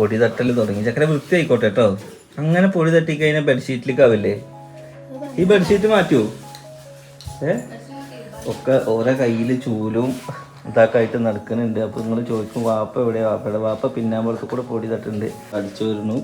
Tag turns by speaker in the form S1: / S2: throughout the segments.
S1: പൊടി തട്ടൽ തുടങ്ങി. ചക്കര വൃത്തി ആയിക്കോട്ടെ കേട്ടോ അങ്ങനെ പൊടി തട്ടി കഴിഞ്ഞാൽ ബെഡ്ഷീറ്റിലേക്ക് ആവില്ലേ ഈ ബെഡ്ഷീറ്റ് മാറ്റൂ. ഏ? ഒക്കെ ഓരോ കയ്യിൽ ചൂലും ഇതൊക്കെ ആയിട്ട് നടക്കുന്നുണ്ട്. അപ്പൊ നിങ്ങൾ ചോദിക്കും വാപ്പ എവിടെയാ? വാപ്പയുടെ വാപ്പ പിന്നാമ്പുറത്ത് കൂടെ പൊടി തട്ടുണ്ട്. അടിച്ചു വരുന്നു.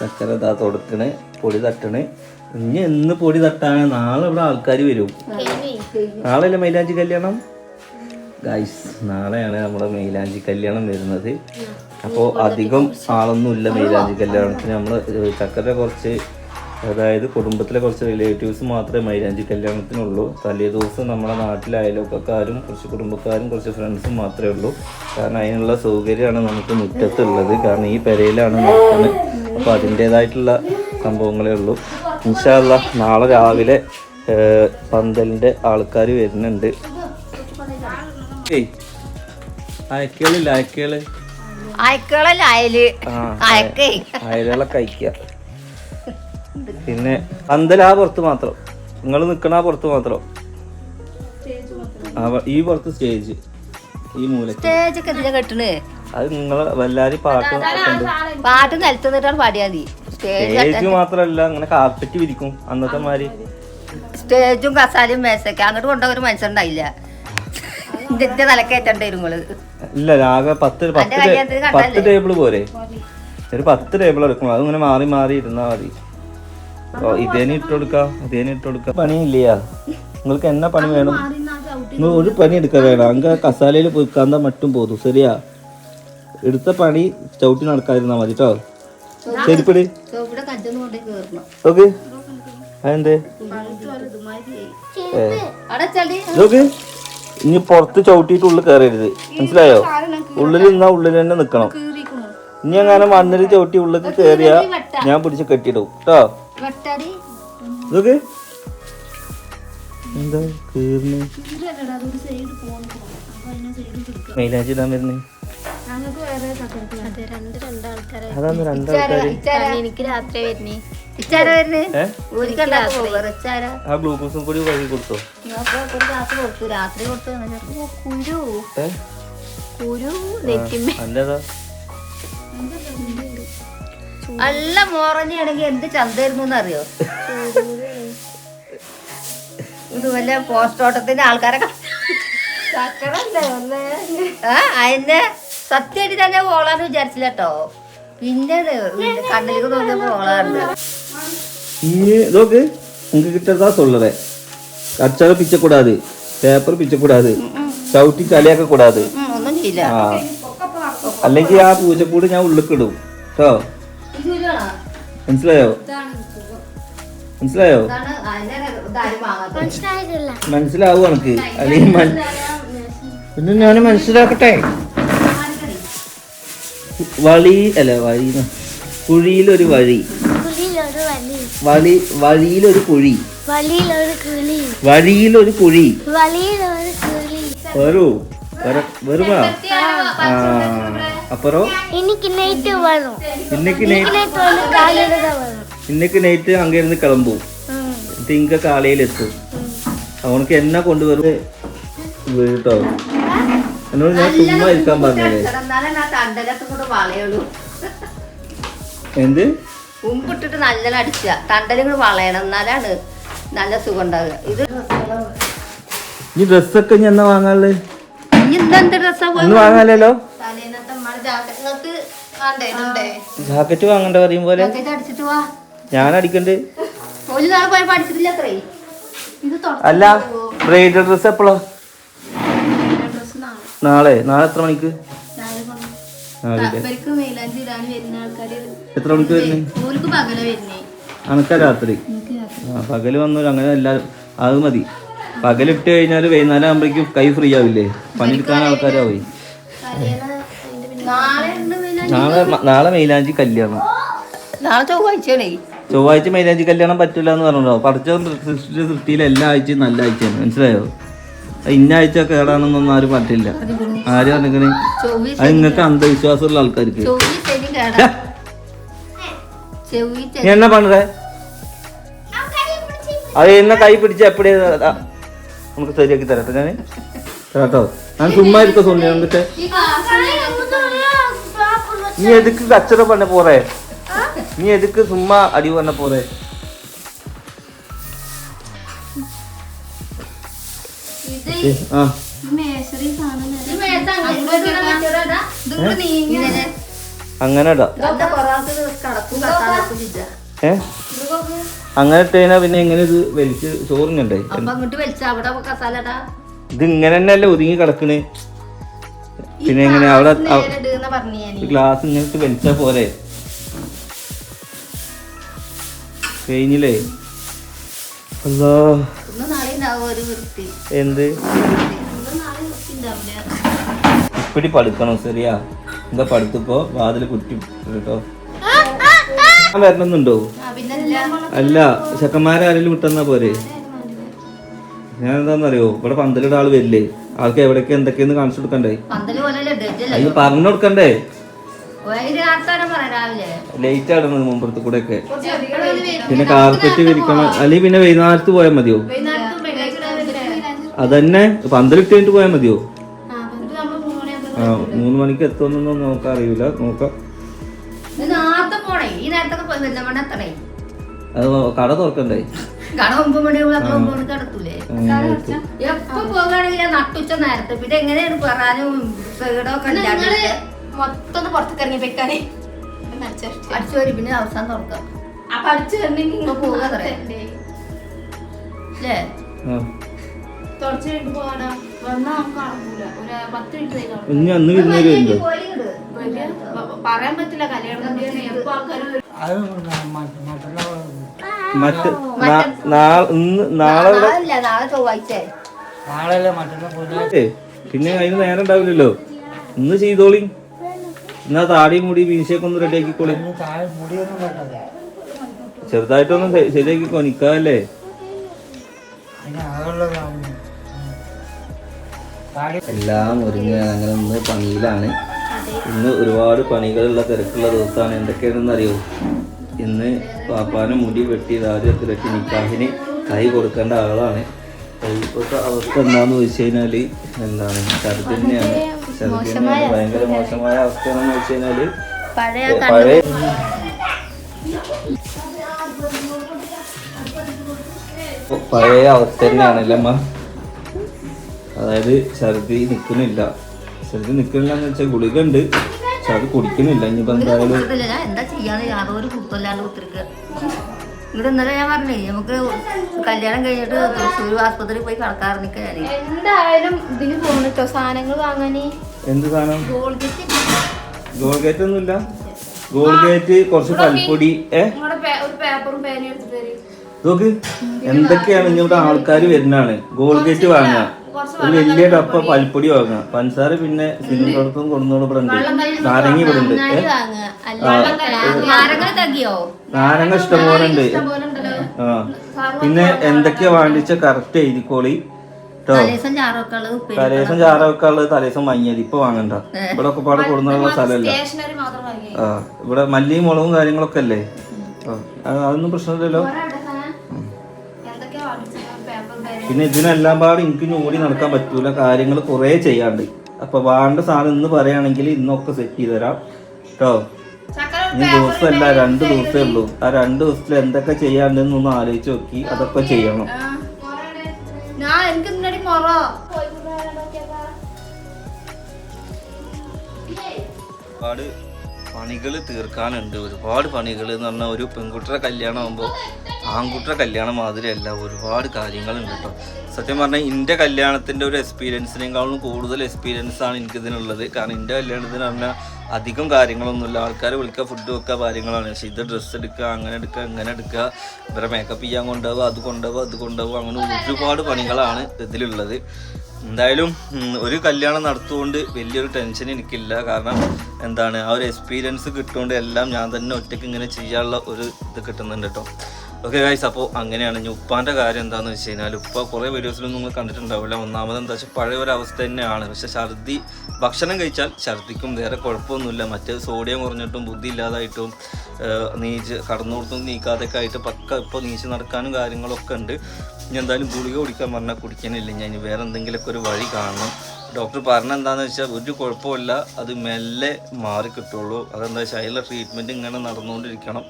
S1: ചക്കര ഇതാ തുടക്കണ് പൊടി തട്ടണ്. ഇനി എന്ന് പൊടി തട്ടാണ് നാളെ ഇവിടെ ആൾക്കാർ വരും. നാളെ അല്ലേ മൈലാഞ്ചി കല്യാണം? ഗൈസ് നാളെയാണ് നമ്മുടെ മൈലാഞ്ചി കല്യാണം വരുന്നത്. അപ്പോൾ അധികം ആളൊന്നും ഇല്ല മൈലാഞ്ചി കല്യാണത്തിന്. നമ്മൾ ചക്കര കുറച്ച് അതായത് കുടുംബത്തിലെ കുറച്ച് റിലേറ്റീവ്സ് മാത്രമേ മൈലാഞ്ചി കല്യാണത്തിനുള്ളൂ. തലേ ദിവസം നമ്മുടെ നാട്ടിലെ അയലോക്കാരും കുറച്ച് കുടുംബക്കാരും കുറച്ച് ഫ്രണ്ട്സും മാത്രമേ ഉള്ളൂ. കാരണം അതിനുള്ള സൗകര്യമാണ് നമുക്ക് മുറ്റത്തുള്ളത്. കാരണം ഈ പെരയിലാണ് നടക്കുന്നത്. അപ്പോൾ അതിന്റേതായിട്ടുള്ള സംഭവങ്ങളേ ഉള്ളൂ. ഇൻഷാല്ല നാളെ രാവിലെ പന്തലിന്റെ ആൾക്കാർ വരുന്നുണ്ട്. അയക്കുകളില്ല അയക്കുകൾ.
S2: അയക്കളല്ല അയൽ.
S1: ആ
S2: അയക്കേ.
S1: അയലുകളെ കഴിക്കുക പിന്നെ പന്തലാ പുറത്ത് മാത്രം. നിങ്ങൾ നിക്കണ ആ പുറത്ത് മാത്രം. ഈ പുറത്ത് സ്റ്റേജ്. ഈ മൂല
S2: സ്റ്റേജ് എന്തിനാ കെട്ടണ്.
S1: അത് നിങ്ങൾ വല്ലാരും പാട്ട്
S2: പാട്ട് നിലത്ത് നിന്നിട്ടാണ് പാടിയാൽ മതി. സ്റ്റേജ്
S1: മാത്രല്ല അങ്ങനെ കാർപ്പറ്റ് വിരിക്കും അന്നത്തെ മാതിരി.
S2: സ്റ്റേജും കസാലയും മേശയൊക്കെ. അങ്ങോട്ട് കൊണ്ടുപോകാൻ ഒരു മനുഷ്യണ്ടായില്ല ഇതിന്റെ തലക്കേറ്റണ്ട ഇരുങ്ങൾ
S1: ഇല്ല ആകെ പത്ത് പത്ത് പത്ത് ടേബിൾ പോരെ? ഒരു പത്ത് ടേബിൾ എടുക്കണം. അതിങ്ങനെ മാറി മാറി ഇരുന്നാ മതി. ഓ, ഇതേനെ ഇട്ട് കൊടുക്കാം അതേനെ ഇട്ട് കൊടുക്കാം. പണിയില്ലയാ? നിങ്ങൾക്ക് എന്നാ പണി വേണം? ഒരു പണി എടുക്കാൻ വേണം. അങ്ങ് കസാലയിൽ പോയിക്കാന്താ മറ്റും പോതും. ശരിയാ? എടുത്ത പണി ചവിട്ടി നടക്കാതിരുന്നാ മതി കേട്ടോ
S2: കേറണം.
S1: ഓക്കെ അതെന്തേ? നോക്ക്. ഇനി പുറത്ത് ചവിട്ടിയിട്ട് ഉള്ളിൽ കയറരുത്. മനസ്സിലായോ? ഉള്ളിൽ നിന്നാ ഉള്ളിൽ തന്നെ നിക്കണം. ഇനി അങ്ങനെ മണ്ണിൽ ചവിട്ടി ഉള്ളിൽ കയറിയാ ഞാൻ പിടിച്ച് കെട്ടിയിടും. കേട്ടോ
S2: വെട്ടാടി
S1: നോക്ക് എന്താ കീറിന് മൈലാഞ്ചി ഇടാൻ വരുന്നേ? അതാണ് രണ്ടാൾക്കാര്.
S3: എനിക്ക് രാത്രി വരുന്നേ.
S1: ആ ഗ്ലൂക്കോസും കൂടി വഴി കൊടുത്തോ.
S2: രാത്രി
S3: കുരു. കുരു
S2: നല്ല മോറഞ്ഞാണെങ്കിൽ എന്ത് ചന്തയായിരുന്നു അറിയോ ഇത് വല്ല പോസ്റ്റോട്ടത്തിന്റെ ആൾക്കാരെ ആ അതിന്റെ സത്യമായിട്ട് തന്നെ ഓളാന്ന് വിചാരിച്ചില്ല കേട്ടോ പിന്നെ കണ്ണിലേക്ക് നോക്കിയപ്പോ ഓളാണ്ട്
S1: இதோக்கு உங்ககிட்ட தான் சொல்லுறேன் அச்சாலும் பிச்சக்கூடாது പേപ്പർ പിച്ചക്കൂടാതെ ചവിട്ടി ചളിയാക്ക
S2: കൂടാതെ.
S1: ആ. അല്ലെങ്കിൽ ആ പൂച്ചക്കൂട് ഞാൻ ഉള്ളിക്കിടും. കേട്ടോ മനസ്സിലായോ? മനസ്സിലായോ? മനസ്സിലാവും എനിക്ക് അല്ലെങ്കിൽ പിന്നെ ഞാൻ മനസ്സിലാക്കട്ടെ. വഴി അല്ല വഴി കുഴിയിലൊരു വഴി. വളി വഴിയിലൊരു കുഴി
S3: വലിയിലൊരു കിളി
S1: വഴിയിലൊരു കുഴി
S3: വലിയിലൊരു കിളി
S1: വരൂ വരുമാ ആ അപ്പറോ
S3: എനിക്ക് നൈറ്റ് വരും
S1: இன்னைக்கு நைட்
S3: നൈറ്റ് വന്ന് കാലിട വരും
S1: இன்னைக்கு நைட்டு அங்கேருந்து கிளம்பும் തിങ്ക കാലയിലെത്തും അവനക്ക് എന്നെ കൊണ്ടുവരും വീട്ടോ എന്നോട് ഞാൻ ചുമ്മാ ഇരിക്കാൻ പറഞ്ഞേ
S2: എന്നാലും ആ തണ്ടലൊക്കെ കൂടെ വളയുള്ളൂ
S1: എന്ത്
S2: ഉമ്പിട്ടിട്ട് നല്ല അടിച്ചുക തണ്ടലുകൾ വളയണം. എന്നാലാണ് നല്ല സുഖം ഉണ്ടാവുക ഇത്
S1: ഈ ഡ്രസ്സൊക്കെ ഇനി എന്നാ
S2: എന്തെന്ത് ഡ്രസ്സാ തലേന്നത്തെ നമ്മളെ ജാക്കറ്റ്. നിങ്ങൾക്ക് വേണ്ടേ
S1: ജാക്കറ്റ് വാങ്ങണ്ട പറയും പോലെ.
S2: ജാക്കറ്റ് അടിച്ചിട്ട് വാ.
S1: ഞാൻ അടിക്കണ്ട്. അല്ല ബ്രൈഡൽ ഡ്രസ് എപ്പോഴാ നാളെ. നാളെ എത്ര മണിക്ക്? എത്ര മണിക്ക് വരുന്നേ? അനക്ക രാത്രി? പകൽ വന്നു അങ്ങനെ എല്ലാരും അത് മതി. പകലിട്ട് കഴിഞ്ഞാൽ വൈകുന്നേരം ആകുമ്പോഴേക്കും കൈ ഫ്രീ ആവില്ലേ? പണിയെടുക്കാൻ ആൾക്കാരാവും.
S2: നാളെ.
S1: നാളെ നാളെ മൈലാഞ്ചി കല്യാണം.
S2: നാളെ ചൊവ്വാഴ്ചയാണേ.
S1: ചൊവ്വാഴ്ച മൈലാഞ്ചി കല്യാണം പറ്റില്ല എന്ന് പറഞ്ഞോ പഠിച്ച സൃഷ്ടി സൃഷ്ടിയിൽ എല്ലാ ആഴ്ചയും നല്ല ആഴ്ചയാണ്. മനസ്സിലായോ? ഇന്ന ആഴ്ച കേടാണെന്നൊന്നും ആരും പറ്റില്ല ആര്
S2: പറഞ്ഞിക്കണേ?
S1: അത് നിങ്ങൾക്ക് അന്ധവിശ്വാസമുള്ള ആൾക്കാർക്ക്. എന്ന പണ്ടേ അത് എന്നെ കൈ പിടിച്ച് എപ്പടിയാ നമുക്ക് ശരിയാക്കി തരാം ഞാൻ കേട്ടോ? ഞാൻ ചുമ്മാ
S3: ഇരുത്ത സൊന്നിട്ട്
S1: നീ എതുക്ക് കച്ചറ പറഞ്ഞ പോറേ നീ എതുക്ക് ചുമ്മാ അടി പറഞ്ഞ പോറേ അങ്ങനെ ഇടാ. ഏ? അങ്ങനെ ഇട്ടാ പിന്നെ എങ്ങനെ ഇത് വലിച്ച് ചോറിനുണ്ടേ? ഇത് ഇങ്ങനെ തന്നെയല്ലേ ഒതുങ്ങി കിടക്കണ്? പിന്നെ എങ്ങനെ അവിടെ ഗ്ലാസ് ഇങ്ങോട്ട് വലിച്ചാ പോരെ? കഴിഞ്ഞില്ലേ? അല്ലോ എന്ത്? ഇപ്പടി പടുക്കണം? ശരിയാ. എന്താ പടുത്തപ്പോ? വാതിൽ കുറ്റി കേട്ടോ. വരണമെന്നുണ്ടോ?
S3: ആ പിന്നെ എല്ലാം
S1: അല്ല ചെക്കന്മാരാരെങ്കിലും വിട്ടെന്നാ പോരെ? ഞാൻ എന്താന്നറിയോ ഇവിടെ പന്തലിട ആൾ വരില്ലേ. ആൾക്ക് എവിടേക്ക് എന്തൊക്കെയെന്ന് കാണിച്ചു കൊടുക്കണ്ടേ? അയ്യോ പറഞ്ഞു കൊടുക്കണ്ടേ? ലേറ്റ് ആടുന്നത് മുമ്പത്തെ കൂടെ ഒക്കെ പിന്നെ കാർപ്പറ്റ് വിരിക്കണം. അല്ലെങ്കിൽ പിന്നെ വൈകുന്നേരത്ത് പോയാൽ മതിയോ? അതന്നെ പന്തലിട്ട് കഴിഞ്ഞിട്ട് പോയാൽ മതിയോ?
S3: ആ മൂന്ന്
S1: മണിക്ക് എത്തുമെന്നൊന്നും നോക്കാൻ അറിയില്ല. നോക്കാം. അത് കട തുറക്കണ്ടേ?
S2: കട ഒമ്പത്. എപ്പോ പോകുകയാണെങ്കിൽ നട്ടുച്ച നേരത്തെ. പിന്നെ എങ്ങനെയാണ് പറയാനും
S3: മൊത്തം പുറത്തേക്ക് ഇറങ്ങി വെക്കാനേ. നടിച്ചു
S2: അടിച്ചു വരും. പിന്നെ അവസാനം തുറക്കാം.
S3: അപ്പൊ അടിച്ചു വരണമെങ്കിൽ
S2: ഇപ്പൊ പോകാൻ
S3: പോകാതെ
S2: അല്ലേ
S3: പോകാനാ വന്നാ നമുക്ക് കാണൂല ഒരു പത്ത് മിനിറ്റ് കാണും
S1: ഇനി അന്ന് വിരുന്നേരുണ്ടോ
S3: പറയാൻ പറ്റില്ല. കല്യാണം എപ്പോ
S1: മറ്റ് നാളെ പിന്നെ അതിന് നേരം ഉണ്ടാവില്ലല്ലോ. ഇന്ന് ചെയ്തോളി. എന്നാ താടി മുടി വീശയൊക്കെ ഒന്ന് റെഡി ആക്കിക്കോളി ചെറുതായിട്ടൊന്ന് ശരിയാക്കിക്കോ നിക്കാല്ലേ എല്ലാം ഒരുങ്ങി അങ്ങനെ ഇന്ന് പണിയിലാണ്. ഇന്ന് ഒരുപാട് പണികളുള്ള തിരക്കുള്ള ദിവസമാണ്. എന്തൊക്കെയാണെന്ന് അറിയോ ഇന്ന് പാപ്പാന് മുടി വെട്ടി ആദ്യത്തിലെത്തി നിക്കാഹിന് കൈ കൊടുക്കേണ്ട ആളാണ്. ഇപ്പോഴത്തെ അവസ്ഥ എന്താന്ന് വെച്ച് കഴിഞ്ഞാൽ എന്താണ്? ഛർദി തന്നെയാണ് ഭയങ്കര മോശമായ അവസ്ഥയാണെന്ന് വെച്ച് കഴിഞ്ഞാൽ
S2: പഴയ
S1: ഏ, പഴയ പഴയ അവസ്ഥ തന്നെയാണല്ലേ അമ്മ? അതായത് ഛർദി നിൽക്കുന്നില്ല. ഛർദി നിൽക്കുന്നില്ല എന്ന് വെച്ചാൽ ഗുളിക ഉണ്ട് പക്ഷെ അത് കുടിക്കുന്നില്ല. ഇനിയിപ്പോ എന്തായാലും
S2: എന്താ ചെയ്യാന്ന് യാതൊരു കുത്തല്ലാണ്ട് കുത്തിരിക്കുക ഇവിടെ ഇന്നലെ ഞാൻ പറഞ്ഞേ നമുക്ക് കല്യാണം കഴിഞ്ഞിട്ട് തൃശ്ശൂർ ആസ്പത്രിയിൽ പോയി കിടക്കാറിനിക്ക ഞാൻ
S3: എന്തായാലും ഇതിന് പോകണിട്ടോ സാധനങ്ങൾ വാങ്ങാനേ?
S1: എന്ത് സാധനം?
S3: ഗോൾഗറ്റ്.
S1: ഗോൾഗേറ്റ് ഒന്നുമില്ല. ഗോൾഗേറ്റ് കുറച്ച് കൽപ്പൊടി. ഏ?
S3: പേപ്പറും പേനയും എടുത്തിട്ട്
S1: നോക്ക്. എന്തൊക്കെയാണ് ഇനി ഇവിടെ ആൾക്കാർ വരുന്നതാണ്? ഗോൾഗേറ്റ് വാങ്ങുക ഒരു വലിയ ഡപ്പ പൽപ്പൊടി വാങ്ങുക. പഞ്ചസാര പിന്നെ സിലിണ്ടറത്തും കൊടുന്നോട് ഇവിടെ ഉണ്ട്. നാരങ്ങ ഇവിടെ ഉണ്ട്
S2: നാരങ്ങ
S1: ഇഷ്ടംപോലെ ഉണ്ട്. ആ. പിന്നെ എന്തൊക്കെയാ വേണ്ടിച്ച കറക്റ്റ് എഴുതിക്കോളി.
S2: തലേസം ചാറൊക്കെ ഉള്ളത് ഉപ്പേരി
S1: തലേസം മഞ്ഞതി ഇപ്പൊ വാങ്ങണ്ട. ഇവിടെ ഒക്കെ പാടെ കൊടുന്നുള്ള സ്ഥലമല്ല.
S3: സ്റ്റേഷനറി മാത്രം വാങ്ങി
S1: ആ. ഇവിടെ മല്ലിയും മുളകും കാര്യങ്ങളൊക്കെ അല്ലേ? അതൊന്നും പ്രശ്നമില്ലല്ലോ. പിന്നെ ഇതിനെല്ലാം പാടും എനിക്ക് ഓടി നടക്കാൻ പറ്റൂല. കാര്യങ്ങൾ കുറേ ചെയ്യാണ്ട്. അപ്പൊ വേണ്ട സാധനം ഇന്ന് പറയുകയാണെങ്കിൽ ഇന്നൊക്കെ സെറ്റ് ചെയ്ത് തരാം. കേട്ടോ ഇനി ദിവസമല്ല രണ്ട് ദിവസമേ ഉള്ളൂ. ആ രണ്ട് ദിവസത്തിൽ എന്തൊക്കെ ചെയ്യാണ്ടെന്ന് ഒന്ന് ആലോചിച്ച് നോക്കി. അതൊക്കെ ചെയ്യണം.
S3: ഞാൻ
S1: പണികൾ തീർക്കാനുണ്ട്. ഒരുപാട് പണികൾ എന്ന് പറഞ്ഞാൽ ഒരു പെൺകുട്ടിയുടെ കല്യാണം ആകുമ്പോൾ ആൺകുട്ടിയുടെ കല്യാണം മാതിരിയല്ല. ഒരുപാട് കാര്യങ്ങളുണ്ട് കേട്ടോ സത്യം പറഞ്ഞാൽ എന്റെ കല്യാണത്തിന്റെ ഒരു എക്സ്പീരിയൻസിനേക്കാളും കൂടുതൽ എക്സ്പീരിയൻസ് ആണ് എനിക്കിതിനുള്ളത്. കാരണം എന്റെ കല്യാണത്തിന് പറഞ്ഞാൽ അധികം കാര്യങ്ങളൊന്നുമില്ല. ആൾക്കാർ വിളിക്കുക ഫുഡ് വെക്കുക കാര്യങ്ങളാണ്. പക്ഷേ ഇത് ഡ്രസ്സ് എടുക്കുക അങ്ങനെ എടുക്കുക ഇങ്ങനെ എടുക്കുക ഇവരെ മേക്കപ്പ് ചെയ്യാൻ കൊണ്ടുപോവുക അത് കൊണ്ടുപോവുക അത് കൊണ്ടുപോവുക അങ്ങനെ ഒരുപാട് പണികളാണ് ഇതിലുള്ളത്. എന്തായാലും ഒരു കല്യാണം നടത്തുകൊണ്ട് വലിയൊരു ടെൻഷൻ എനിക്കില്ല. കാരണം എന്താണ് ആ ഒരു എക്സ്പീരിയൻസ് കിട്ടുകൊണ്ട് എല്ലാം ഞാൻ തന്നെ ഒറ്റയ്ക്ക് ഇങ്ങനെ ചെയ്യാനുള്ള ഒരു ഇത് കിട്ടുന്നുണ്ട് കേട്ടോ ഓക്കെ ഗൈസ് അപ്പോൾ അങ്ങനെയാണ് ഇനി ഉപ്പാന്റെ കാര്യം എന്താണെന്ന് വെച്ച് കഴിഞ്ഞാൽ ഉപ്പ കുറേ വീഡിയോസിലൊന്നും നിങ്ങൾ കണ്ടിട്ടുണ്ടാവില്ല. ഒന്നാമത് എന്താ വെച്ചാൽ പഴയ ഒരു അവസ്ഥ തന്നെയാണ്. പക്ഷെ ഛർദി ഭക്ഷണം കഴിച്ചാൽ ഛർദിക്കും വേറെ കുഴപ്പമൊന്നുമില്ല. മറ്റ് സോഡിയം കുറഞ്ഞിട്ടും ബുദ്ധി ഇല്ലാതായിട്ടും നീച്ച് കടന്നുകൊടുത്തും നീക്കാതൊക്കെ ആയിട്ട് പക്ക ഇപ്പോൾ നീച്ച് നടക്കാനും കാര്യങ്ങളൊക്കെ ഉണ്ട്. ഇനി എന്തായാലും ഗുളിക കുടിക്കാൻ പറഞ്ഞാൽ കുടിക്കാനില്ല. ഞാൻ വേറെ എന്തെങ്കിലുമൊക്കെ ഒരു വഴി കാണണം. ഡോക്ടർ പറഞ്ഞ എന്താണെന്ന് വെച്ചാൽ ഒരു കുഴപ്പമില്ല അത് മെല്ലെ മാറി കിട്ടുള്ളൂ. അതെന്താ വെച്ചാൽ അതിലുള്ള ട്രീറ്റ്മെന്റ് ഇങ്ങനെ നടന്നുകൊണ്ടിരിക്കണം.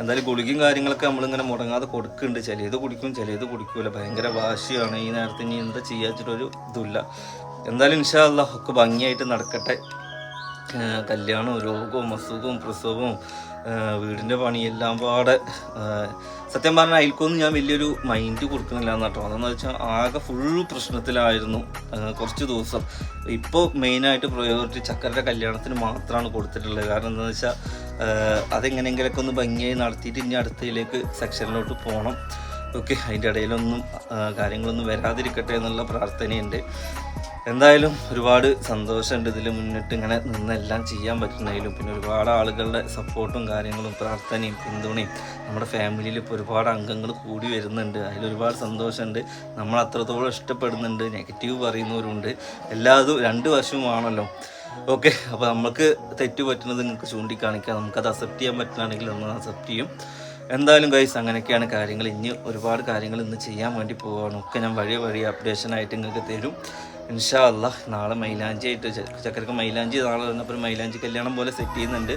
S1: എന്തായാലും ഗുളികയും കാര്യങ്ങളൊക്കെ നമ്മളിങ്ങനെ മുടങ്ങാതെ കൊടുക്കുന്നുണ്ട്. ചിലത് കുടിക്കും ചിലത് കുടിക്കൂല. ഭയങ്കര വാശിയാണ്. ഈ നേരത്തെ ഇനി എന്താ ചെയ്യാച്ചിട്ടൊരു ഇതില്ല എന്തായാലും ഇൻഷാല്ല ഒക്കെ ഭംഗിയായിട്ട് നടക്കട്ടെ. കല്യാണവും രോഗവും അസുഖവും പ്രസവവും വീടിന്റെ പണിയെല്ലാം പാടെ സത്യം പറഞ്ഞാൽ അതിൽക്കൊന്നും ഞാൻ വലിയൊരു മൈൻഡ് കൊടുക്കുന്നില്ല എന്ന് കേട്ടോ. അതെന്ന് വെച്ചാൽ ആകെ ഫുൾ പ്രശ്നത്തിലായിരുന്നു കുറച്ച് ദിവസം. ഇപ്പോൾ മെയിനായിട്ട് പ്രയോറിറ്റി ചക്കരയുടെ കല്യാണത്തിന് മാത്രമാണ് കൊടുത്തിട്ടുള്ളത്. കാരണം എന്താണെന്ന് വെച്ചാൽ അതെങ്ങനെയെങ്കിലൊക്കെ ഒന്ന് ഭംഗിയായി നടത്തിയിട്ട് ഇനി അടുത്തതിലേക്ക് സെക്ഷനിലോട്ട് പോകണം ഓക്കെ അതിന്റെ ഇടയിലൊന്നും കാര്യങ്ങളൊന്നും വരാതിരിക്കട്ടെ എന്നുള്ള പ്രാർത്ഥനയുണ്ട്. എന്തായാലും ഒരുപാട് സന്തോഷമുണ്ട് ഇതിൽ മുന്നിട്ട് ഇങ്ങനെ നിന്നെല്ലാം ചെയ്യാൻ പറ്റുന്നതിലും. പിന്നെ ഒരുപാട് ആളുകളുടെ സപ്പോർട്ടും കാര്യങ്ങളും പ്രാർത്ഥനയും പിന്തുണയും നമ്മുടെ ഫാമിലിയിൽ ഇപ്പോൾ ഒരുപാട് അംഗങ്ങൾ കൂടി വരുന്നുണ്ട്. അതിൽ ഒരുപാട് സന്തോഷമുണ്ട്. നമ്മൾ അത്രത്തോളം ഇഷ്ടപ്പെടുന്നുണ്ട്. നെഗറ്റീവ് പറയുന്നവരുണ്ട്. എല്ലാതും രണ്ട് വശവുമാണല്ലോ. ഓക്കെ അപ്പോൾ നമുക്ക് തെറ്റ് പറ്റുന്നത് നിങ്ങൾക്ക് ചൂണ്ടിക്കാണിക്കാം. നമുക്കത് അക്സെപ്റ്റ് ചെയ്യാൻ പറ്റുകയാണെങ്കിൽ നമ്മൾ അക്സെപ്റ്റ് ചെയ്യും. എന്തായാലും ഗൈസ് അങ്ങനെയൊക്കെയാണ് കാര്യങ്ങൾ. ഇനി ഒരുപാട് കാര്യങ്ങൾ ഇന്ന് ചെയ്യാൻ വേണ്ടി പോവുകയാണ് ഒക്കെ ഞാൻ വഴി വഴി അപ്ഡേഷൻ ആയിട്ട് നിങ്ങൾക്ക് തരും. ഇൻഷാ അല്ലാ നാളെ മൈലാഞ്ചി ആയിട്ട് ചക്കരക്ക് മൈലാഞ്ചി നാളെ വന്നപ്പോൾ മൈലാഞ്ചി കല്യാണം പോലെ സെറ്റ് ചെയ്യുന്നുണ്ട്.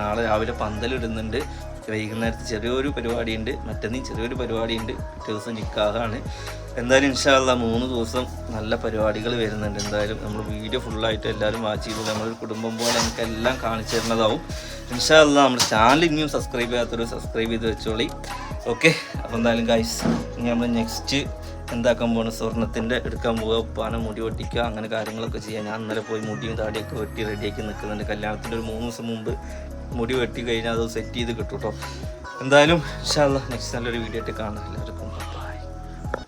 S1: നാളെ രാവിലെ പന്തലിടുന്നുണ്ട് വൈകുന്നേരത്ത് ചെറിയൊരു പരിപാടിയുണ്ട്. മറ്റന്നീ ചെറിയൊരു പരിപാടിയുണ്ട്. പിറ്റേ ദിവസം നിൽക്കാതാണ് എന്തായാലും ഇൻഷാ അല്ലാ മൂന്ന് ദിവസം നല്ല പരിപാടികൾ വരുന്നുണ്ട്. എന്തായാലും നമ്മൾ വീഡിയോ ഫുള്ളായിട്ട് എല്ലാവരും വാച്ച് ചെയ്ത് നമ്മളൊരു കുടുംബം പോലെ നമുക്ക് എല്ലാം കാണിച്ചു തരുന്നതാവും. ഇൻഷാ അല്ലാ നമ്മുടെ ചാനൽ ഇനിയും സബ്സ്ക്രൈബ് ചെയ്യാത്തൊരു സബ്സ്ക്രൈബ് ചെയ്ത് വെച്ചോളി. ഓക്കെ അപ്പോൾ എന്തായാലും ഗൈസ് ഇനി നമ്മൾ നെക്സ്റ്റ് എന്താക്കാൻ പോകണം സ്വർണത്തിന്റെ എടുക്കാൻ പോവുക ഉപ്പാനെ മുടി വെട്ടിക്കുക അങ്ങനെ കാര്യങ്ങളൊക്കെ ചെയ്യാം. ഞാൻ ഇന്നലെ പോയി മുടിയും താടിയൊക്കെ വെട്ടി റെഡിയാക്കി നിൽക്കുന്നുണ്ട്. കല്യാണത്തിന്റെ ഒരു മൂന്ന് ദിവസം മുമ്പ് മുടി വെട്ടി കഴിഞ്ഞാൽ അത് സെറ്റ് ചെയ്ത് കിട്ടും കേട്ടോ എന്തായാലും ഇൻഷാല്ല നെക്സ്റ്റ് നല്ലൊരു വീഡിയോ ആയിട്ട് കാണാം.